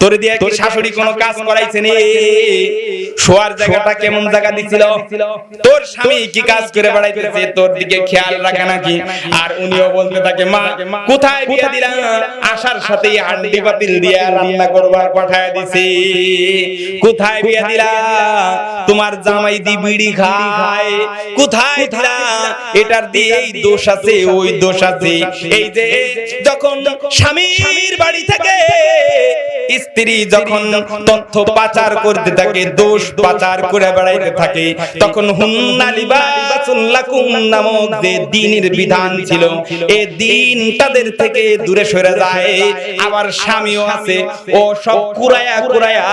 তোর দিয়ে কি শাশুড়ি কোনো কাজ করাইছে নি শোয়ার জায়গাটা কেমন জায়গা দিছিল? তোর স্বামী কি কাজ করে বেড়াইতেছে? তোর দিকে খেয়াল রাখে নাকি? আর উনিও বলতে থাকে মা কোথায় বিয়ে দিলা আসার সাথেই হান্ডি পাতিল দিয়ে রান্না করবার পাঠায় দিছি। কোথায় বিয়ে দিলা? তোমার জামাই দি বিড়ি খায়। কোথায় দিলা? এটার দিয়ে এই দোষ আছে ওই দোষ আছে। এই যে যখন স্বামীর বাড়ি থেকে স্ত্রী যখন তথ্য পাচার করতে থাকে দোষ পাচার করে বেড়াইতে থাকে তখন হুন্না লিবাসুল লাকুম নামক যে দ্বীনের বিধান ছিল এই তাদের থেকে দূরে সরে যায় আবার স্বামীও আছে। ও সব কুরায়া কুরায়া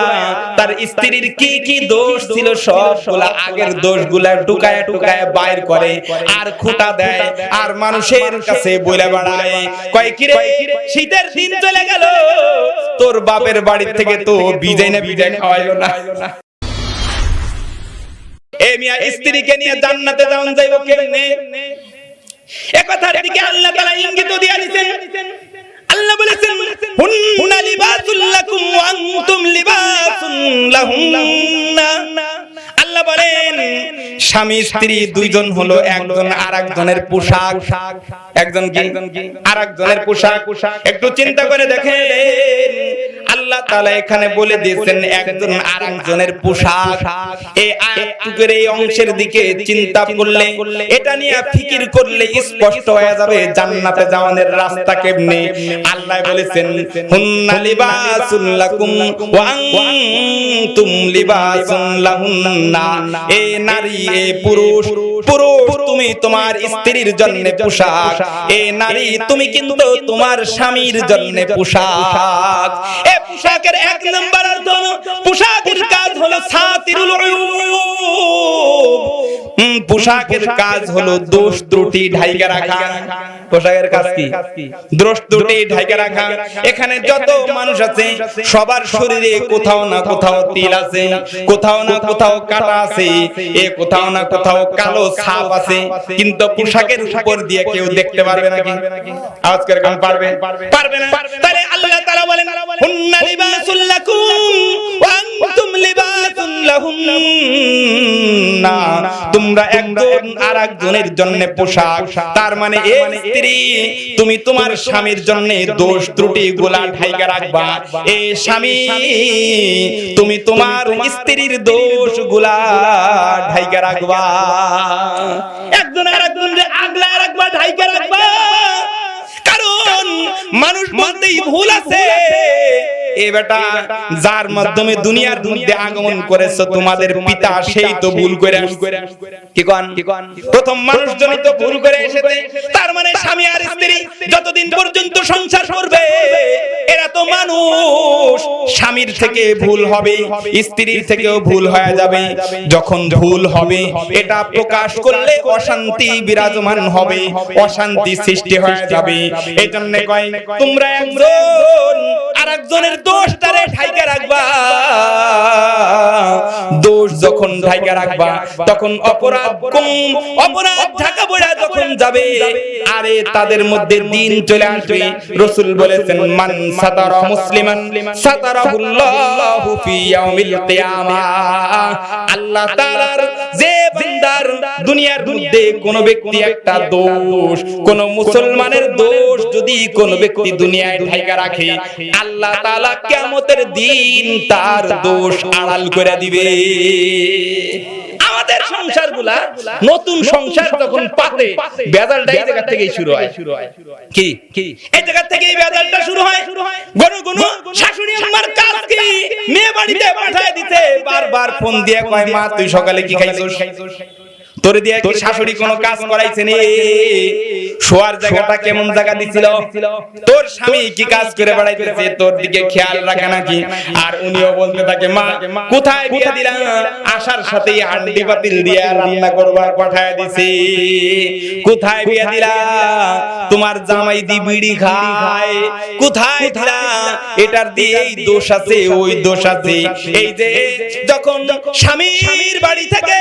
তার স্ত্রীর কি কি দোষ ছিল সবগুলা আগের দোষগুলা টুকায়া টুকায়া বাইর করে আর খুঁটা দেয় আর মানুষের কাছে বলে বেড়ায় কয় কিরে শীতের দিন চলে গেল তোর বাপের বাড়ি থেকে তো বিজয় না বিজয় খাওয়াইলো না। এ মিয়া স্ত্রীকে নিয়ে জান্নাতে যাওন যাইব কেমনে? এ কথার দিকে আল্লাহ তাআলা ইঙ্গিত দিয়া দিতেন আল্লাহ বলেছেন হুন্না লিবাসুল লাকুম ওয়া আনতুম লাহুন্না। আল্লাহ বলেন স্বামী স্ত্রী দুইজন হলো একজন আরেকজনের পোশাক একজন কি? আরেকজনের পোশাক। একটু চিন্তা করে দেখেন তাআলা এখানে বলে দিয়েছেন, একজন আরেকজনের পোশাক। এই আয়াতটুকুর এই অংশের দিকে চিন্তা করলে, এটা নিয়ে ফিকির করলে স্পষ্ট হয়ে যাবে জান্নাতে যাওয়ার রাস্তা কেমনে। আল্লাহ বলেছেন, হুন্না লিবাসুল লাকুম ওয়া আনতুম লিবাসুন লাহুন্না। এ নারী, এ পুরুষ পুরুষ, তুমি তোমার স্ত্রীর জন্য পোশাক। এ নারী, তুমি কিন্তু তোমার স্বামীর জন্য পোশাক। এ পোশাকের এক নম্বর পোশাকের কাজ হলো সাতিরুল পোশাকের কাজ হলো দোষ ত্রুটি ঢাইকা রাখা। পোশাকের কাজ কি? দোষ ত্রুটি ঢাইকা রাখা। এখানে যত মানুষ আছে সবার শরীরে কোথাও না কোথাও তিল আছে কোথাও না কোথাও কাটা আছে এ কোথাও না কোথাও কালো ছাপ আছে কিন্তু পোশাকের উপর দিয়ে কেউ দেখতে পারবে নাকি আওয়াজ করে কেমন পারবে? পারবে না। তাহলে আল্লাহ তাআলা বলেন হুন্না লিবাসুল লাকুম ওয়া আনতুম লিবাসুল লাহুন্না। তোমরা একজন আরেকজনের জন্য পোশাক। তার মানে এই স্ত্রী তুমি তোমার স্বামীর জন্য দোষ ত্রুটি গুলা ঢাইকা রাখবা। এ স্বামী তুমি তোমার স্ত্রীর দোষগুলা ঢাইকা রাখবা। একজন আরেকজনকে আগলা রাখবা ঢাইকা রাখবা। কারণ মানুষ বলতেই ভুল আছে। এ বেটা যার মাধ্যমে দুনিয়ার মধ্যে আগমন করেছ তোমাদের পিতা সেই তো ভুল করে। কি কোন? প্রথম মানুষ জনিত ভুল করে এসেছে তার মানে স্বামী আর স্ত্রী যতদিন পর্যন্ত সংসার করবে এরা তো মানুষ। স্বামীর থেকে ভুল হবে স্ত্রীর থেকেও ভুল হয়ে যাবে। যখন ভুল হবে এটা প্রকাশ করলে অশান্তি বিরাজমান হবে অশান্তি সৃষ্টি হয়ে যাবে। এই জন্য কয় তোমরা একজন। আরেকজনের দোষটারে ঢাইকা রাখবা। দোষ যখন ঢাইকা রাখবা, তখন অপরাধ কম, অপরাধ ঢাকা পড়া যখন যাবে, আরে তাদের মধ্যে দিন চলে আসবে। রসুল বলেছেন, মান সাতারা মুসলিমান, সাতারাহুল্লাহু ফি ইয়াউমিল কিয়ামা। আল্লাহ তাআলার যে বান্দার দুনিয়ার মধ্যে কোন ব্যক্তি একটা দোষ কোন মুসলমানের দোষ যদি কোন ব্যক্তি দুনিয়ায় ঠাইকা রাখে আল্লাহ তাআলা কিয়ামতের দিন তার দোষ আড়াল করে দিবে। আমাদের সংসারগুলা নতুন সংসার যখন পাতে বেজালটা এই জায়গা থেকেই শুরু হয়। কি? কি? এই জায়গা থেকেই বেজালটা শুরু হয়। গণ গণ শাশুড়ি আমার কাজ কি? মেয়ে বাড়িতে পাঠায় দিতে বারবার ফোন দিয়ে কয় মা তুই সকালে কি খাইছস? তোরে দিয়ে কি শাশুড়ি কোনো কাজ করাইছে নি? শোয়ার জায়গাটা কেমন জায়গা দিছিল? তোর স্বামী কি কাজ করে বেড়াইতেছে? তোর দিকে খেয়াল রাখে নাকি? আর উনিও বলতে থাকে মা কোথায় বিয়ে দিলা আসার সাথেই হান্ডি পাতিল দিয়ে রান্না করবার পাঠায় দিছে। কোথায় বিয়ে দিলা? তোমার জামাই দি বিড়ি খায়। কোথায় দিলা? এটার দিয়ে এই দোষ আছে ওই দোষ আছে। এই যে যখন স্বামীর বাড়ি থেকে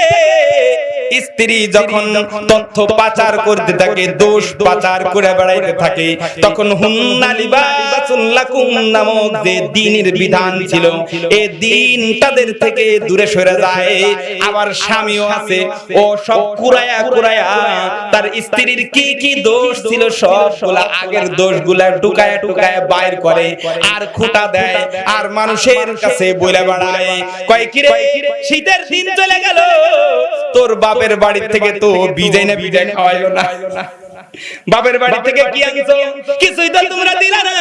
স্ত্রী যখন তথ্য পাচার করতে থাকে, দোষ পাচার করে বেড়াইতে থাকে, তখন নামক যে বিধান ছিল দিন তাদের থেকে দূরে সরে যায়। আবার স্বামীও আছে, ও সব তার স্ত্রীর কি কি দোষ ছিল আগের টুকায়া টুকায়া বাইর করে, আর খুঁটা দেয়, আর মানুষের কাছে বলে বেড়ায়। কয় শীতের দিন চলে গেল, তোর বাপের বাড়ি থেকে তো বিজয় না বিজয় খাওয়াইলো না বাপের বাড়ি থেকে কি আনছো? কিছুই তো তোমরা দিলা না।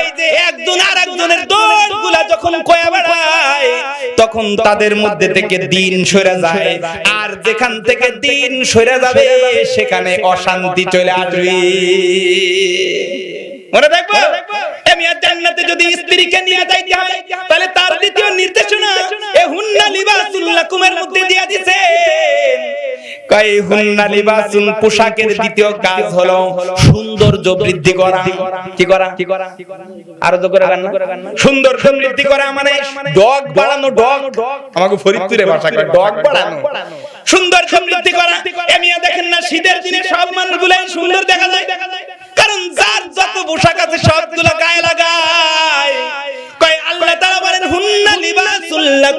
এই যে একজন আর একজনের দোষগুলা যখন কয়া বেড়ায় তখন তাদের মধ্যে থেকে দিন সরে যায়। আর যেখান থেকে দিন সরে যাবে সেখানে অশান্তি চলে আসবে। মনে থাকব আমি আর জান্নাতে যদি স্ত্রীকে নিয়ে যাইতে হয় কয়, হুন্না লিবাসুন, পোশাকের দ্বিতীয় কাজ হলো সৌন্দর্য বৃদ্ধি করা। কি করা? করা তো করে গান বৃদ্ধি করা মানে ডগ বাড়ানো ডগ। আমাকে ফরিদপুরে ভাষা কয়, ডগ বাড়ানো। সুন্দর সমৃদ্ধি করা। এমিয়া দেখেন না, শীতের দিনে সব সুন্দর দেখা যায়। কারণ যার যত পোশাক আছে সবগুলো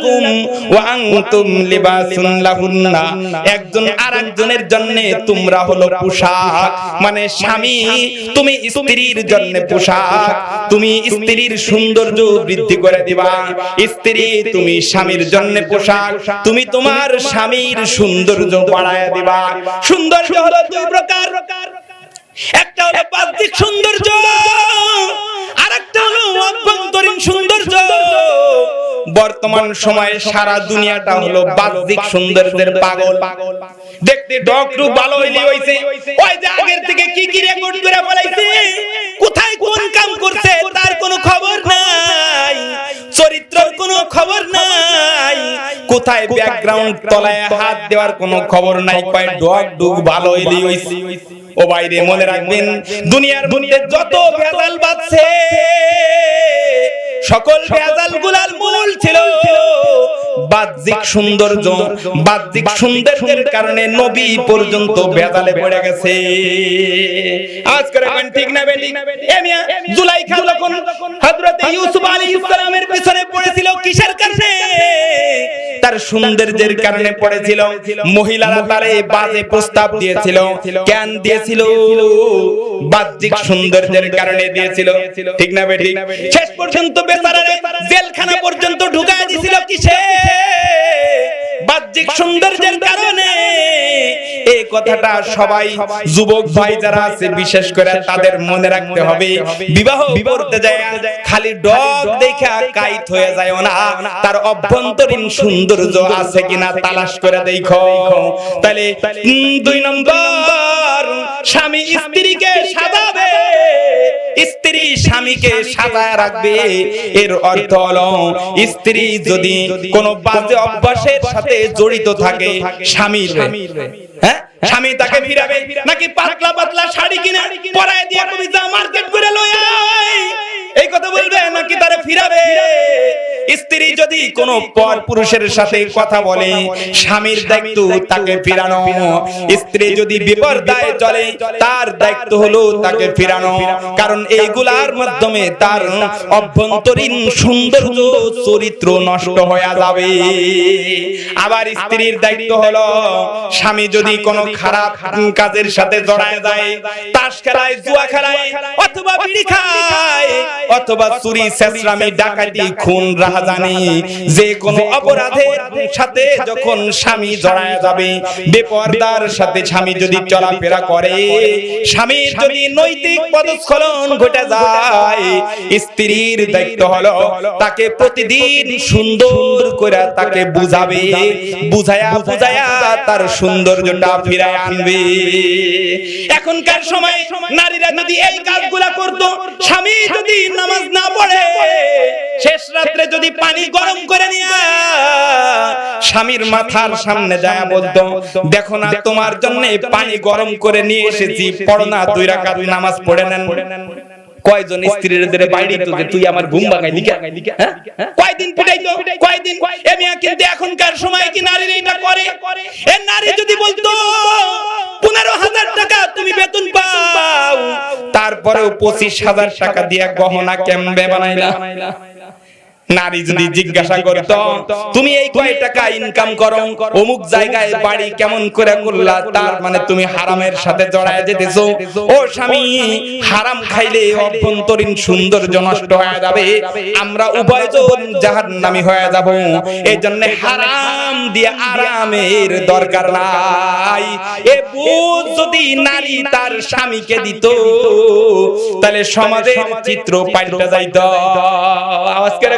লাকুম ওয়া আনতুম লিবাসুন লাহুন্না। একজন আরেকজনের জন্য তোমরা হলো পোশাক। মানে স্বামী, তুমি স্ত্রীর জন্য পোশাক। তুমি স্ত্রীর সৌন্দর্য বৃদ্ধি করে দিবা। স্ত্রী, তুমি স্বামীর জন্য পোশাক। তুমি তোমার স্বামীর সৌন্দর্য বাড়ায় দিবা। সৌন্দর্য হলো দুই প্রকার। একটা হলো বাহ্যিক সৌন্দর্য বর্তমান সময়ে সারা দুনিয়াটা হলো বাহ্যিক সৌন্দর্যের পাগল। দেখতে ডক্টর ভালো হইলি হইছে। ওই যে আগের থেকে কি কি রেকর্ড করে ফলাইছে? কোথায় কোন কাম করছে তার কোনো খবর নাই। চরিত্রের কোনো খবর নাই। কোথায় ব্যাকগ্রাউন্ড তলায় হাত দেওয়ার কোনো খবর নাই। কয় ডগ ডুগ ভালো হইলি হইছে। ও বাইরে মনে রাখবেন, দুনিয়ার মধ্যে যত ভেজাল বাজছে সকল ভেজালগুলার মূল ছিল। বাহ্যিক সৌন্দর্য বাহ্যিক সৌন্দর্যের কারণে নবী পর্যন্ত ভেজালে পড়ে গেছে। আজ করে কোন ঠিক না বেটি? এমিয়া জুলাইখা যখন হযরত ইউসুফ আলাইহিস সালামের পিছনে পড়েছিল কিসের কারণে? তার সৌন্দর্যের কারণে পড়েছিল। মহিলারা তারে বাজে প্রস্তাব দিয়েছিল কেন দিয়েছিল বাহ্যিক সৌন্দর্যের কারণে দিয়েছিল। ঠিক না বেটি? শেষ পর্যন্ত বেচারারে জেলখানা পর্যন্ত ঢুকায় দিয়েছিল কিসে? বাহ্যিক সৌন্দর্যের কারণে। এই কথাটা সবাই যুবক ভাই যারা আছে বিশেষ করে তাদের মনে রাখতে হবে বিবাহ করতে যায় খালি ডগ দেখা হয়ে যায় না তার অভ্যন্তরীণ সৌন্দর্য আছে কিনা তালাশ করে দেখো। তাহলে দুই নম্বর স্বামী স্ত্রীকে সাজাবে স্ত্রী স্বামীকে সাজায় রাখবে এর অর্থ হলো স্ত্রী যদি কোনো বাজে অভ্যাসের সাথে জড়িত থাকে স্বামীর হ্যাঁ? স্বামী তাকে ফিরাবে নাকি পাতলা পাতলা শাড়ি কিনে পরায় দিয়ে তুমি যা মার্কেট করে লয় এই কথা বলবে নাকি তারে ফিরাবে। স্ত্রী যদি কোনো পর পুরুষের সাথে কথা বলে, স্বামীর দায়িত্ব তাকে ফিরানো। স্ত্রী যদি বিপর্দায় চলে, তার দায়িত্ব হলো তাকে ফিরানো। কারণ এইগুলার মাধ্যমে তার অভ্যন্তরীণ সৌন্দর্য, চরিত্র নষ্ট হয়ে যাবে। আবার স্ত্রীর দায়িত্ব হলো, স্বামী যদি কোনো খারাপ কাজের সাথে জড়ায় যায়, তাস খেলায়, জুয়া খেলায়, অথবা বিড়ি খায়, অথবা চুরি শেষরামি ডাকাতি, খুন রাহাজানি যে কোনো অপরাধের সাথে যখন স্বামী জড়ায় যাবে বেপরদার সাথে স্বামী যদি চলাফেরা করে স্বামীর যদি নৈতিক পদস্খলন ঘটে যায় স্ত্রীর দায়িত্ব হলো তাকে প্রতিদিন সুন্দর করে তাকে বুঝাবে বুঝায়া বুঝায়া তার সৌন্দর্যটা ফিরায় আনবে। এখনকার সময় নারীরা যদি এই কাজগুলা করতো স্বামী যদি নামাজ না পড়ে শেষ রাত্রে যদি পানি গরম করে নিয়ে স্বামীর মাথার সামনে যায় বলতো দেখো না, তোমার জন্য পানি গরম করে নিয়ে এসেছি। পড়ো না, দুই রাকাত নামাজ পড়ে নেন। কয়জন স্ত্রীদের বাইরে তো যে তুই আমার ঘুম ভাঙাই লিখা হ্যাঁ? কয়দিন পিটাইতো? কয়দিন? এ মিয়া কিন্তু এখনকার সময় কি নারীর এটা করে? এ নারী যদি বলতো, পনেরো হাজার টাকা তুমি বেতন পাও। তারপরেও পঁচিশ হাজার টাকা দিয়ে গহনা কেমবে বানাইলা? নারী যদি জিজ্ঞাসা করত তুমি এই কয় টাকা ইনকাম করো? অমুক জায়গায় বাড়ি কেমন করে করলা? তার মানে তুমি হারামের সাথে জড়ায় যেতেছো। ও স্বামী হারাম খাইলে অভ্যন্তরীণ সৌন্দর্য নষ্ট হয়ে যাবে। আমরা উভয়জন জাহান্নামী হয়ে যাব। এই জন্য হারাম দিয়ে আরামের দরকার নাই। এ বুঝ যদি নারী তার স্বামীকে দিত তাহলে সমাজের চিত্র পাল্টে যাইত। আওয়াজ করে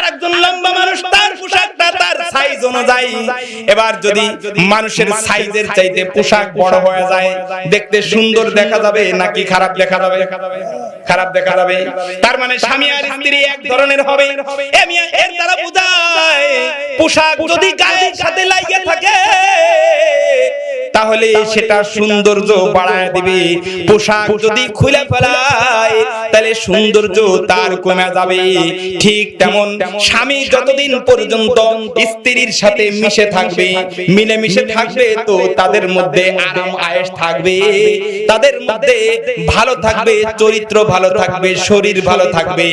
আরেকজন লম্বা মানুষ তার পোশাকটা তার সাইজ অনুযায়ী। এবার যদি মানুষের সাইজের চাইতে পোশাক বড় হয়ে যায় দেখতে সুন্দর দেখা যাবে নাকি খারাপ দেখা যাবে? খারাপ দেখা যাবে। তার মানে স্বামী আর স্ত্রী এক ধরনের হবে। এর দ্বারা বোঝায় পোশাক যদি গায়ের সাথে লাগিয়ে থাকে তাহলে সেটা সৌন্দর্য বাড়ায় দিবে। পোশাক যদি খুলে ফেলায় তাহলে সৌন্দর্য তার কমে যাবে। ঠিক তেমন স্বামী যতদিন পর্যন্ত স্ত্রীর সাথে মিশে থাকবে মিলে মিশে থাকবে তো তাদের মধ্যে আরাম আয়েশ থাকবে। তাদের মধ্যে ভালো থাকবে চরিত্র ভালো থাকবে শরীর ভালো থাকবে।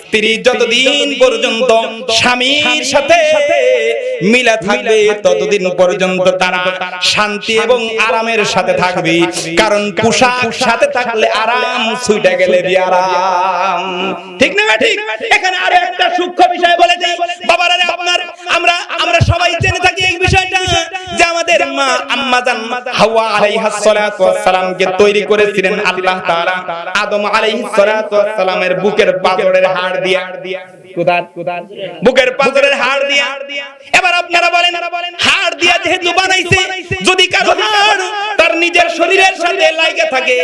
স্ত্রী যতদিন পর্যন্ত স্বামীর সাথে মিলে থাকবে ততদিন পর্যন্ত তারা শান্তি এবং আরামের সাথে থাকবে। কারণ পোশাক সাথে থাকলে আরাম ছুটে গেলে আরাম। ঠিক না ঠিক? এখানে আরও একটা সূক্ষ্ম বিষয় বলে দেই। বাবারা আপনার, আমরা আমরা সবাই জেনে থাকি এই বিষয়টা যে আমাদের মা আম্মা জান হাওয়া আলাইহিস সালাতু ওয়াস সালামকে তৈরি করেছিলেন আল্লাহ তাআলা। আদম আলাইহিস সালাতু ওয়াস সালামের বুকের পাথরের হাড় দিয়া। বুকের পাথরের হাড় দিয়া। এবার আপনারা বলেন, হাড় দিয়া যেহেতু বানাইছে, যদি কারও হাড় তার নিজের শরীরের সাথে লাগে থাকে,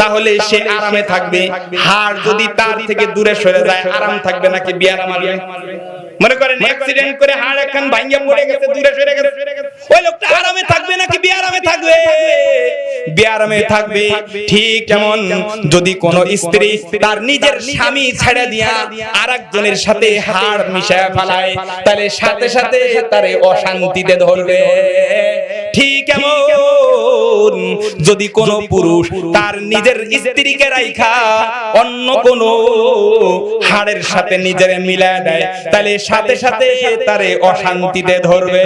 তাহলে সে আরামে থাকবে। হাড় যদি তার থেকে দূরে সরে যায়, আরাম থাকবে নাকি বিয়ারাম মনে করেন অ্যাক্সিডেন্ট করে হাড় এখন ভাঙ্গে পড়ে গেছে, দূরে সরে গেছে। ওই লোকটা আরামে থাকবে নাকি বিয়ারামে থাকবে? বিয়ারামে থাকবে। ঠিক যদি কোন স্ত্রী তার নিজের স্বামী ছেড়ে দিয়া আরেকজনের সাথে হাড় মিশায় ফেলায়, তাহলে সাথে সাথে তারে অশান্তিতে ধরবে। ঠিক এমন যদি কোন পুরুষ তার নিজের স্ত্রীকে রাইখা অন্য কোন হাড়ের সাথে নিজের মিলায় দেয়, তাহলে সাথে সাথে তারে অশান্তিতে ধরবে।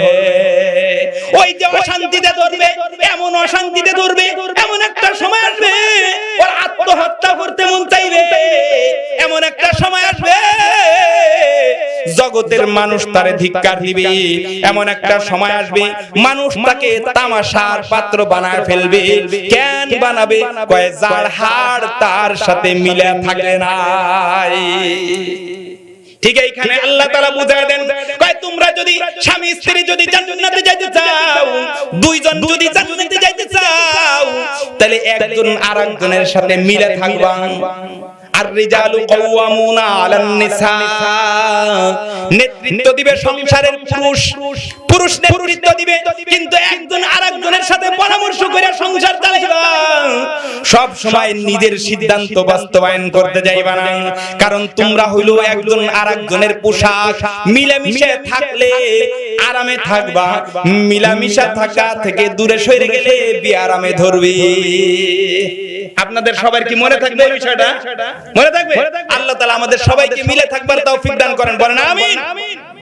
ওই যে অশান্তিতে ধরবে, এমন অশান্তিতে ধরবে, এমন একটা সময় আসবে, ওর আত্মহত্যা করতে মন চাইবে। এমন একটা সময় আসবে, জগতের মানুষ তারে ধিক্কার দিবে। এমন একটা সময় আসবে, মানুষ তাকে তামাশার পাত্র বানায় ফেলবে কেন বানাবে, কয় যার হাড় তার সাথে মিলে থাকে নাই। ঠিক এইখানে আল্লাহ তাআলা বুঝায় দেন। কয় তোমরা যদি স্বামী স্ত্রী যদি জান্নাতে যাইতে চাও দুইজন যদি জান্নাতে যাইতে চাও তাহলে একজন আরেকজনের সাথে মিলে থাকবা নেতৃত্ব দিবে সংসারের পুরুষ। পুরুষ নেতৃত্ব দিবে, কিন্তু একজন সাথে পরামর্শ করে সংসার সব সময় নিজের সিদ্ধান্ত বাস্তবায়ন করতে যাইবা না। কারণ তোমরা হইল একজন আরেকজনের পোশাক। মিলেমিশে থাকলে আরামে থাকবা। মিলামিশা থাকা থেকে দূরে সরে গেলে বিয়ারামে ধরবি। আপনাদের সবার কি মনে থাকবে এই বিষয়টা? মনে থাকবে? আল্লাহ তাআলা আমাদের সবাইকে মিলে থাকবার তৌফিক দান করেন বলেন আমিন।